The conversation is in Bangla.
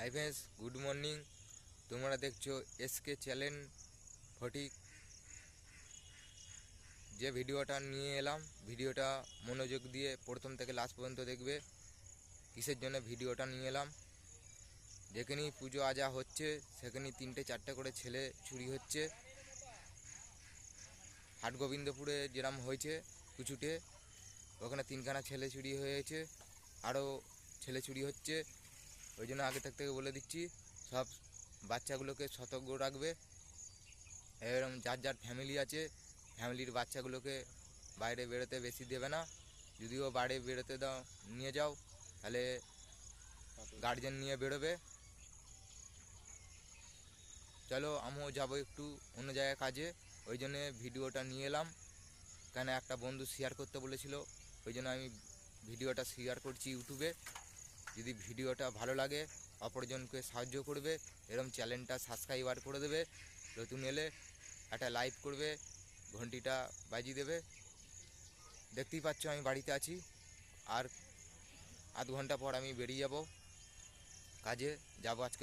Hi friends, good morning. তোমরা দেখছ এসকে চ্যানেল ফটিক যে ভিডিওটা নিয়ে এলাম, ভিডিওটা মনোযোগ দিয়ে প্রথম থেকে লাস্ট পর্যন্ত দেখবে, কিসের জন্য ভিডিওটা নিয়ে এলাম। যেখানেই পুজো আজা হচ্ছে, সেখানেই তিনটে চারটে করে ছেলে চুরি হচ্ছে। হাট গোবিন্দপুরে যেরম হয়েছে, কুচুটে, ওখানে তিনখানা ছেলে চুরি হয়েছে, আরও ছেলে চুরি হচ্ছে। ওই জন্য আগে থাক থেকে বলে দিচ্ছি, সব বাচ্চাগুলোকে সতর্ক রাখবে। এরকম যার যার ফ্যামিলি আছে ফ্যামিলির বাচ্চাগুলোকে বাইরে বেরোতে বেশি দেবে না। যদিও বাইরে বেরোতে দাও, নিয়ে যাও, তাহলে গার্জেন নিয়ে বেরোবে। চলো, আমিও যাব একটু অন্য জায়গায় কাজে। ওই জন্যে ভিডিওটা নিয়ে এলাম। কেন একটা বন্ধু শেয়ার করতে বলেছিল, ওই জন্য আমি ভিডিওটা শেয়ার করছি ইউটিউবে যদি ভিডিওটা ভালো লাগে, অপরজনকে সাহায্য করবে, এরম চ্যানেলটা সাবস্ক্রাইবার করে দেবে, নতুন এলে একটা লাইভ করবে, ঘন্টিটা বাজিয়ে দেবে। দেখতেই পাচ্ছ আমি বাড়িতে আছি, আর আধ ঘণ্টা পর আমি বেরিয়ে যাব, কাজে যাব আজকে।